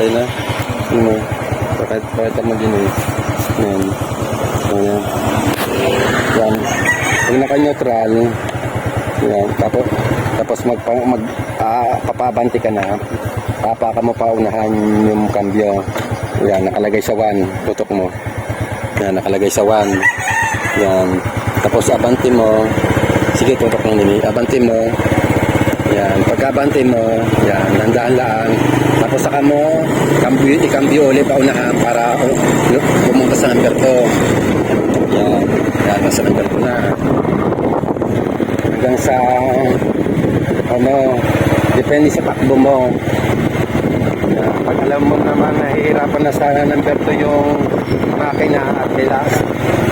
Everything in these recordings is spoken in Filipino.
Okay na. Ano? Pakit, pakita mo din eh. Yan. Ayan. Yan. Pag naka-neutral, yan. Tapos, tapos mag, mag ah, papabanti ka na. Papa ka mo paunahan yung kambyo. Yan, nakalagay sa 1. Tutok mo. Yan, nakalagay sa 1. Yan. Tapos abanti mo. Sige, tutok lang nini. Abanti mo. Yan, pagkabante mo, yan, nandaan lang. Tapos saka mo, kambyo, ikambyo ulit paunahan para pumunta sa number 2. Yan, yan, nasa number 2 na. Hanggang sa, ano, depende sa takbo mo. Yan, pag alam mo naman nahihirapan na sa number 2 yung makina at bilas,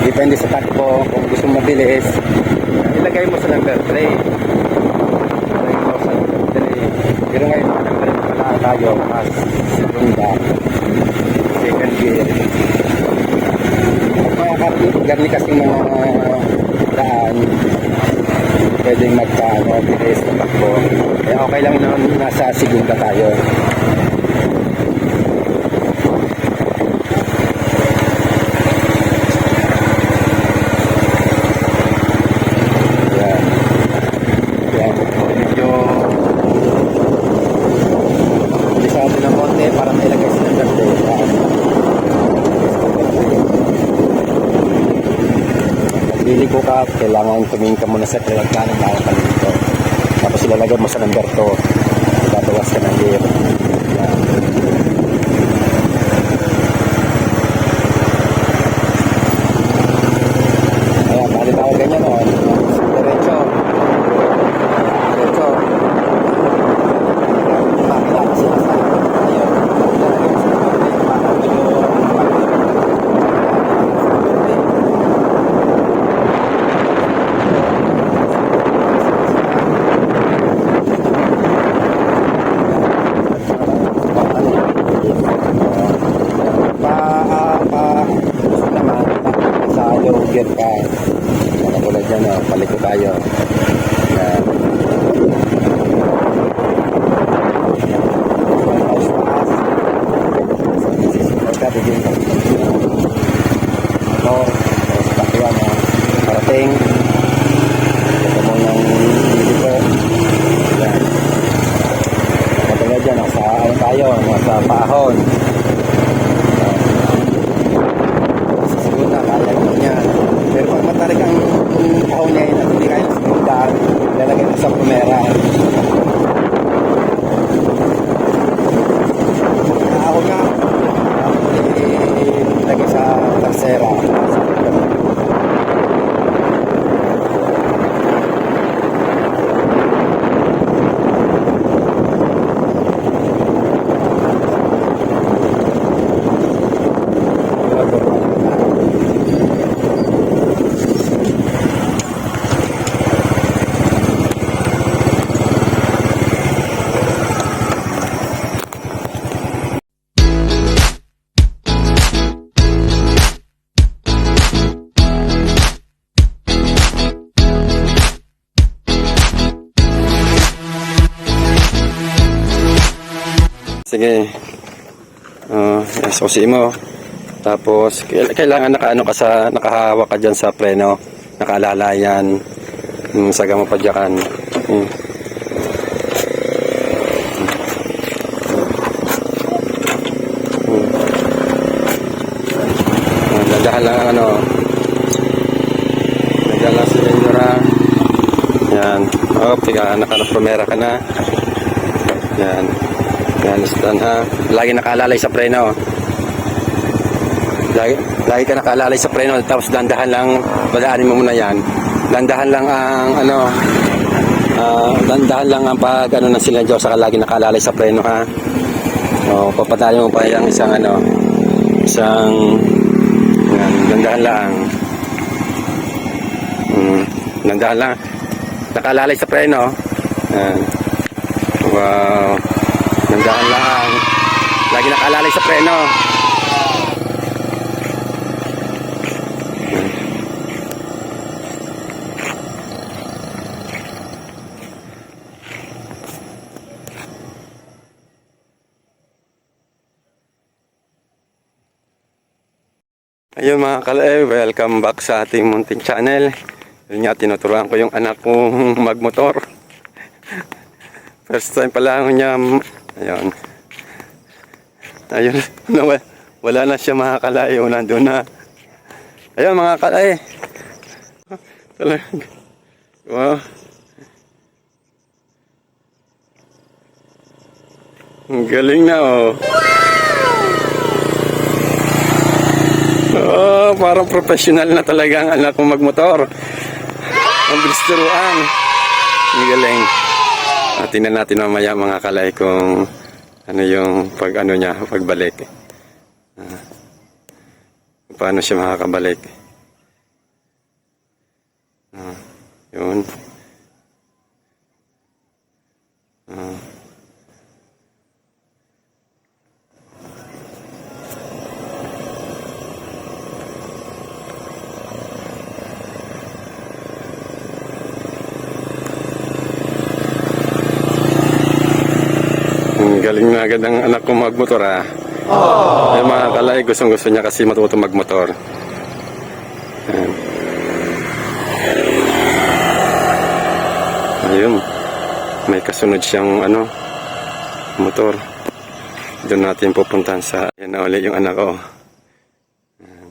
depende sa takbo, kung gusto mo mabilis, ilagay mo sa number 3. Pero ngayon, number pala tayo as segunda, second gear. Mga garni kasi mga daan, pwedeng magkaano, bilis na takbo. Kaya okay lang na nasa segunda tayo. Yan. Yan. Medyo Delikado ng konti para mailagay sa number 2. Pili ko ka, kailangan tumingin ka muna sa kailangan kanan bago ka dito. Tapos ilalagay mo sa number 2. Babawas ka ng gear. Yan. Ayan, bali tayo ganyan o. Diretso. Diretso. Makina kasi nasa tayo. Ilalagay mo sa number 3 para medyo pa pa gusto naman sa low gear ka nakatulad dyan o paliko tayo yan taas taas pagka bigyan ka motor tapos takyan o parating ito mo ng dito yan nakatulad dyan nasa ano tayo nasa Sige. Uh, susi mo. Tapos, kail- kailangan nakaano ka sa, nakahawak ka dyan sa preno. Nakaalala yan. Hmm, saga mo padyakan. Hmm. Hmm. Ah, Dadahan lang ang ano. Lang si Vendora. Yan. Oh, tiga, naka-promera ka na. Yan. Yan, stand ha. Lagi nakaalalay sa preno. Lagi, lagi ka nakaalalay sa preno. Tapos dandahan lang, badaanin mo muna yan. Dandahan lang ang, ano, ah, dandahan lang ang pag, ano, ng sila Diyos. Saka lagi nakaalalay sa preno, ha. O, papatali mo pa yung isang, ano, isang, yan, dandahan lang. Hmm, dandahan lang. Nakaalalay sa preno. Yan. Wow. Dahan lang. Lagi nakalalay sa preno. Ayun mga kalay, welcome back sa ating munting channel. Yun nga, tinuturuan ko yung anak kong magmotor. First time pala niya ayun. Ayun, wala, wala na siya mga kalay, yun, nandun na. Ayun mga kalay. Talaga. Wow. Ang galing na oh. Oh, parang professional na talaga ang anak kong magmotor. Ang bilis turuan. Ang galing. At tingnan natin mamaya mga kalay kung ano yung pag ano niya, pagbalik. Ah, paano siya makakabalik. Ah, yun. Ah. Ang galing na agad ng anak ko magmotor ah. Ay mga kalay, gustong gusto niya kasi matuto magmotor. Ayan. Ayun. May kasunod siyang ano, motor. Doon natin pupuntahan sa, yan na ulit yung anak ko. Ayan.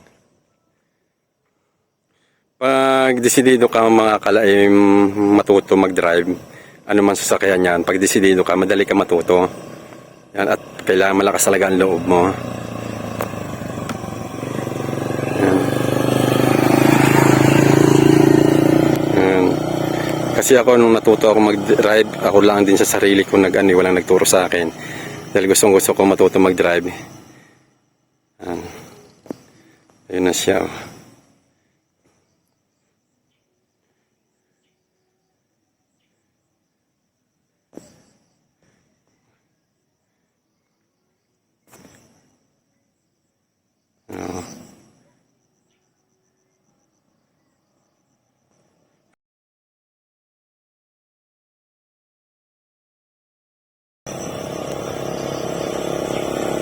Pag desidido ka mga kalay matuto mag-drive, ano man sasakyan yan, pag desidido ka, madali ka matuto. Yan, at kailangan malakas talaga ang loob mo. Kasi ako nung natuto ako mag-drive, ako lang din sa sarili ko nag ano, walang nagturo sa akin. Dahil gustong gusto ko matuto mag-drive. Yan. Ayun na siya. oh.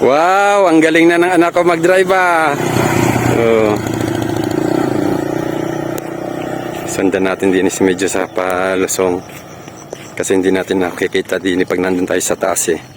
Wow, ang galing na ng anak ko mag-drive ah. Oh. Sundan natin din si medyo sa palusong. Kasi hindi natin nakikita din pag nandun tayo sa taas eh.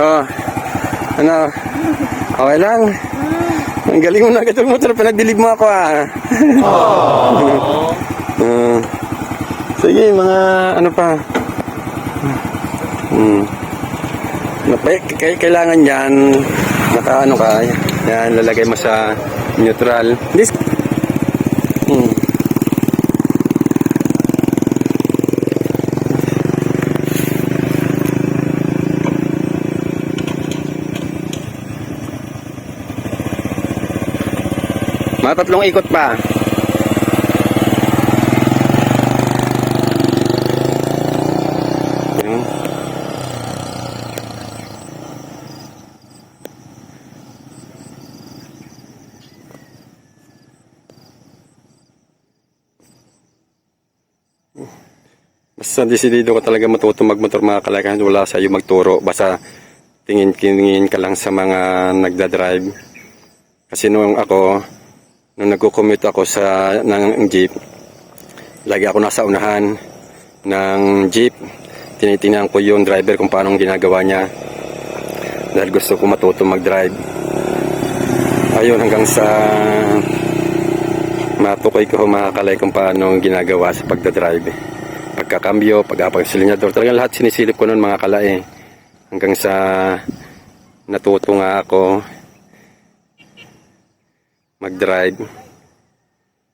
Oh, ano? Okay lang. Ang galing mo na agad ng motor. Pinagbilib mo ako ah. Ah. sige, mga ano pa. Hmm. Kay- Kailangan yan, naka ano ka, yan, lalagay mo sa neutral. This, Mga tatlong ikot pa. Basta desidido ko talaga matuto magmotor mga kalakahan. Wala sa iyo magturo. Basta tingin-tingin ka lang sa mga nagdadrive. Kasi nung ako, nung nagko-commute ako sa ng jeep, lagi ako nasa unahan ng jeep. Tinitingnan ko yung driver kung paano ginagawa niya. Dahil gusto ko matuto mag-drive. Ayun, hanggang sa matukoy ko makakalay kung paano ginagawa sa pagdadrive. Pagkakambyo, pag-apag-silinyador, talagang lahat sinisilip ko noon mga kalay. Hanggang sa natuto nga ako mag-drive.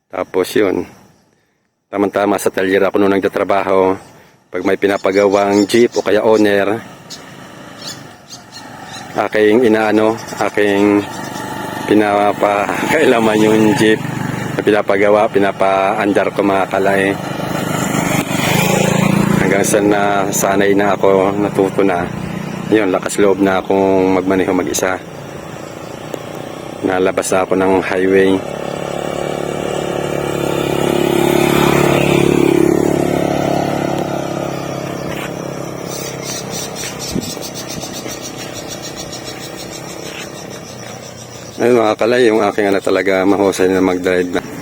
Tapos yun, tamang-tama sa talyer ako nung nagtatrabaho. Pag may pinapagawang jeep o kaya owner, aking inaano, aking pinapakailaman yung jeep na pinapagawa, pinapa-andar ko mga kalay. Hanggang sa na sanay na ako, natuto na. Yun, lakas loob na akong magmaneho mag-isa. Nalabas na ako ng highway. Ayun mga kalay, yung aking anak talaga mahusay na mag-drive na.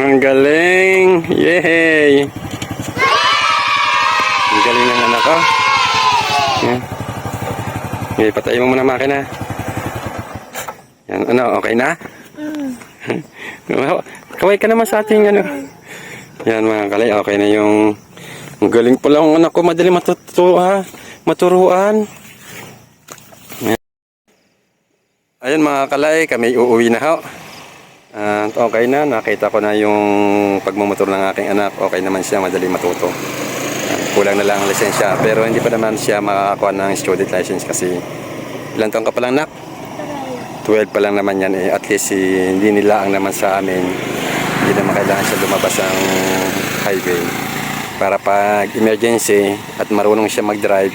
Ang galing! Yay! Ang galing ng anak ko. Yan. Okay, patayin mo muna ang makina. Yan, ano, okay na? Kaway ka naman sa ating ano. Yan mga kalay, okay na yung ang galing pala ng anak ko, madali matuto ha, maturuan. Yan. Ayun mga kalay, kami uuwi na ho. At okay na, nakita ko na yung pagmumotor ng aking anak. Okay naman siya, madali matuto. Ah, Kulang na lang ang lisensya. Pero hindi pa naman siya makakakuha ng student license kasi ilan taong ka pa lang nak? 12 pa lang naman yan eh. At least eh, hindi nila ang naman sa amin. Hindi naman kailangan siya lumabas ang highway. Para pag emergency at marunong siya mag-drive,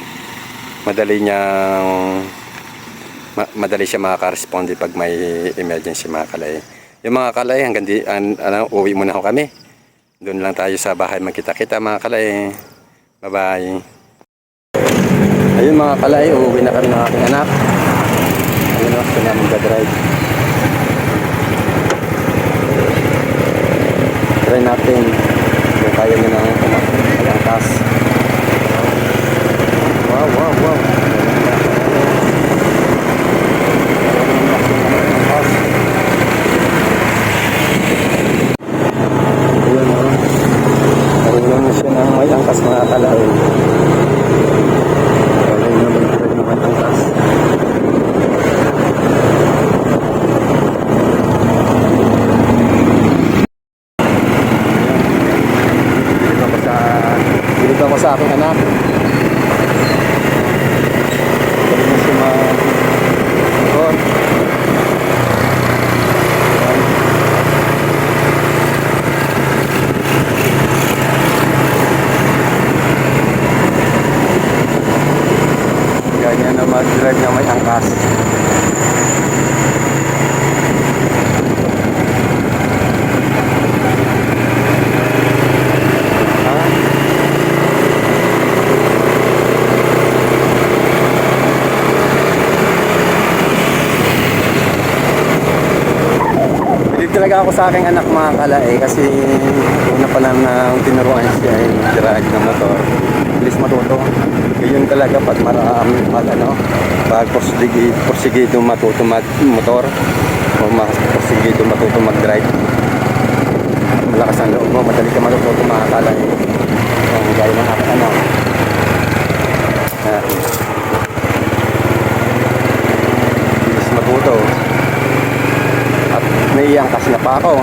madali niyang ma- madali siya makaka-responde pag may emergency mga kalay. Yung mga kalay, hanggang di, an, ano, uwi muna ako kami. Doon lang tayo sa bahay magkita-kita mga kalay. Bye-bye. Ayun mga kalay, uuwi na kami ng aking anak. Ayun o, ito namin drive Try natin kung kaya niya nang umangkas. Wow, wow, wow. Ayun o. Marunong na siya ng may angkas mga kalay. Marunong na mag-drive ng may angkas. Dito ako sa dito ako sa aking anak. Galing na siya mag motor. Ayan. Ganyan na mag-drive na may angkas. Ha? Hindi talaga ako sa aking anak mga kalae kasi una pa lang nang tinuruan siya ay drive ng motor. Bilis matuto. Yun talaga pag marami pag ano, pag porsigid, porsigido matuto mag motor o porsigido matuto mag-drive. Malakas ang loob mo, madali ka matututo mga kalae. Ang gaya ng aking anak. Bilis matuto. At naiangkas na pa ako.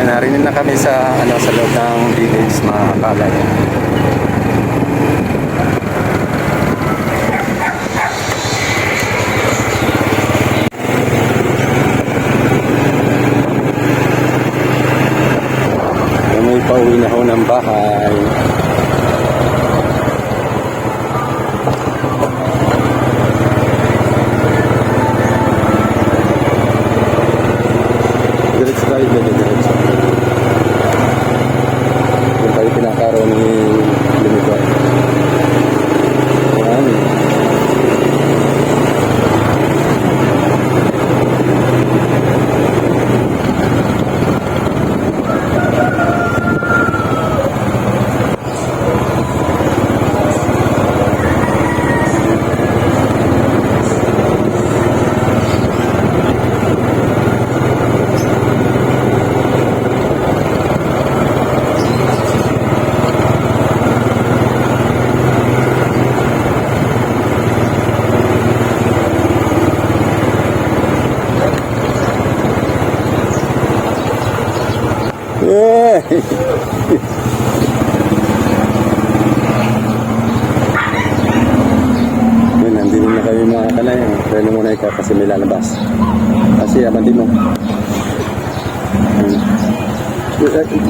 Yan, na kami sa ano sa loob ng village mga kalay.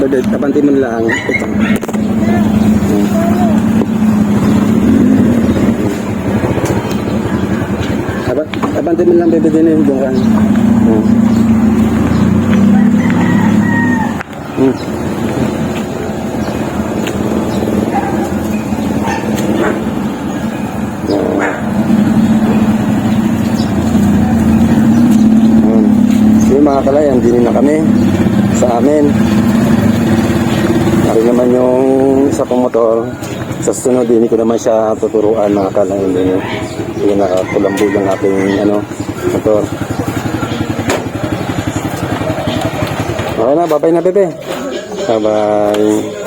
order kapanti mo nila ang mo lang bebe din yung bungkan Hmm. mga kalayan, dinin na kami sa amin isa kong motor. Sa sunod, din ko naman siya tuturuan mga kalayan din. Yung nakakulambulang ating ano, motor. Okay na, bye-bye na, bebe. Bye-bye.